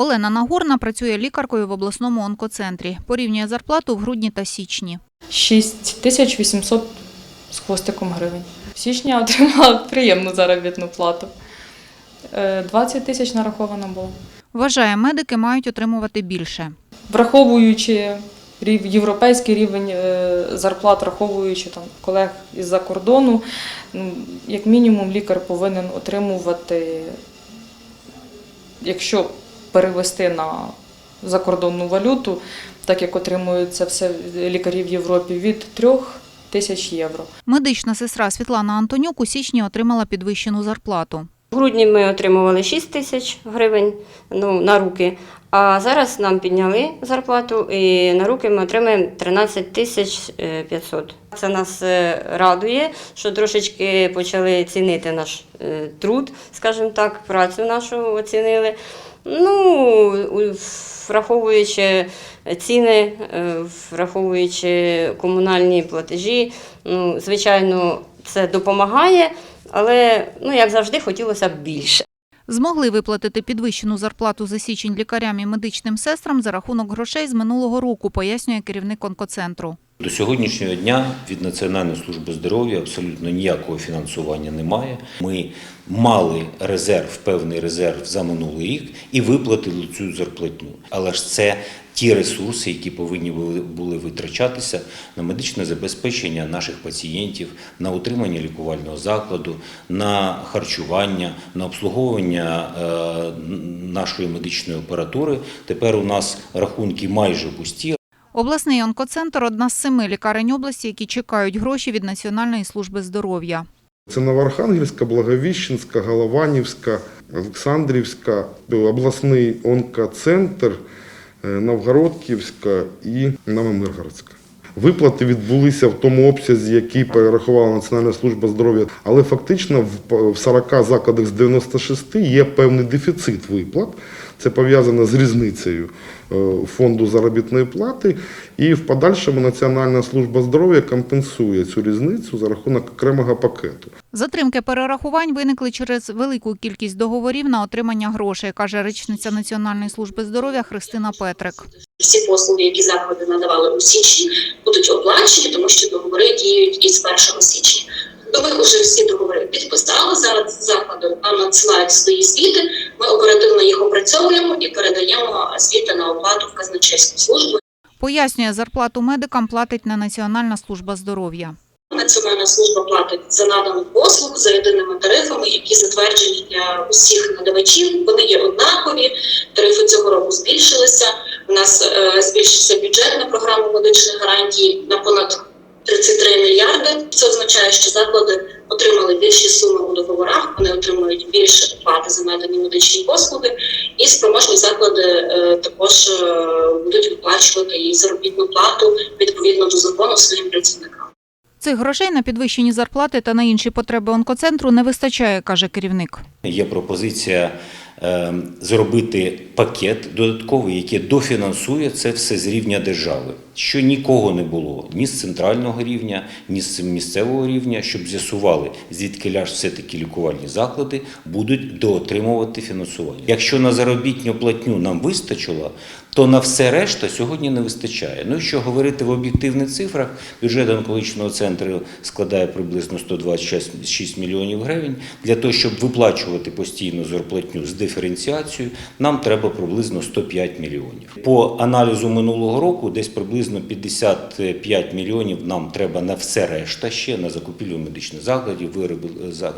Олена Нагорна працює лікаркою в обласному онкоцентрі. Порівнює зарплату в грудні та січні. 6800 з хвостиком гривень. В січні я отримала приємну заробітну плату. Е, 20 тисяч нараховано було. Вважає, медики мають отримувати більше. Враховуючи європейський рівень е, зарплат, враховуючи там колег із-за кордону, ну, як мінімум лікар повинен отримувати, якщо перевести на закордонну валюту, так як отримують це все лікарі в Європі, від 3 тисяч євро. Медична сестра Світлана Антонюк у січні отримала підвищену зарплату. В грудні ми отримували 6 тисяч гривень ну, на руки, а зараз нам підняли зарплату і на руки ми отримаємо 13 тисяч е, 500. Це нас е, радує, що трошечки почали цінити наш е, труд, скажімо так, працю нашу оцінили. Ну, враховуючи ціни, е, враховуючи комунальні платежі, ну, звичайно, це допомагає. Але ну як завжди хотілося б більше. Змогли виплатити підвищену зарплату за січень лікарям і медичним сестрам за рахунок грошей з минулого року, пояснює керівник онкоцентру. До сьогоднішнього дня від Національної служби здоров'я абсолютно ніякого фінансування немає. Ми мали резерв, певний резерв за минулий рік і виплатили цю зарплатню. Але ж це ті ресурси, які повинні були, витрачатися на медичне забезпечення наших пацієнтів, на утримання лікувального закладу, на харчування, на обслуговування е, нашої медичної апаратури. Тепер у нас рахунки майже пусті. Обласний онкоцентр – одна з семи лікарень області, які чекають гроші від Національної служби здоров'я. Це Новоархангельська, Благовіщенська, Голованівська, Олександрівська, обласний онкоцентр, е, Новгородківська і Новомиргородська. Виплати відбулися в тому обсязі, який перерахувала Національна служба здоров'я, але фактично в- в 40 закладах з 96 є певний дефіцит виплат. Це пов'язано з різницею е, фонду заробітної плати, і в подальшому Національна служба здоров'я компенсує цю різницю за рахунок окремого пакету. Затримки перерахувань виникли через велику кількість договорів на отримання грошей, каже речниця Національної служби здоров'я Христина Петрик. всі послуги, які заклади надавали у січні, будуть оплачені, тому що договори діють із 1 січня. То ми вже всі договори підписали. Зараз заклади нам надсилають свої звіти. Ми оперативно їх опрацьовуємо і передаємо звіти на оплату в казначейську службу. Пояснює, зарплату медикам платить не Національна служба здоров'я. Національна служба платить за надану послугу за єдиними тарифами, які затверджені для усіх надавачів. Вони є однакові. Тарифи цього року збільшилися. У нас е, збільшився бюджет на програму медичних гарантій на понад 33 мільярди. Це означає, що заклади отримали більші суми у договорах. Вони отримують більше плати за надані медичні послуги, і спроможні заклади е, також е, будуть виплачувати і заробітну плату відповідно до закону своїм працівникам. Цих грошей на підвищені зарплати та на інші потреби онкоцентру не вистачає, каже керівник. Є пропозиція зробити пакет додатковий, який дофінансує це все з рівня держави, що нікого не було ні з центрального рівня, ні з місцевого рівня, щоб з'ясували, звідки ляж все-таки лікувальні заклади будуть доотримувати фінансування. Якщо на заробітню платню нам вистачило, то на все решта сьогодні не вистачає. Ну, якщо говорити в об'єктивних цифрах, бюджет онкологічного центру складає приблизно 126 мільйонів гривень. Для того, щоб виплачувати постійно зарплатню з диференціацією, нам треба приблизно 105 мільйонів. По аналізу минулого року десь приблизно 55 мільйонів нам треба на все решта ще на закупівлю медичних закладів, вироби за-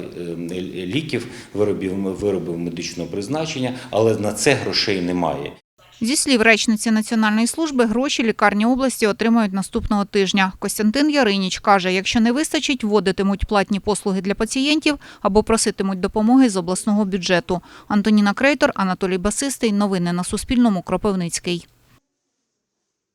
е, ліків, виробів виробів медичного призначення, але на це грошей немає. Зі слів речниці Національної служби, гроші лікарні області отримають наступного тижня. Костянтин Яриніч каже, якщо не вистачить, вводитимуть платні послуги для пацієнтів або проситимуть допомоги з обласного бюджету. Антоніна Крейтор, Анатолій Басистий. Новини на Суспільному. Кропивницький.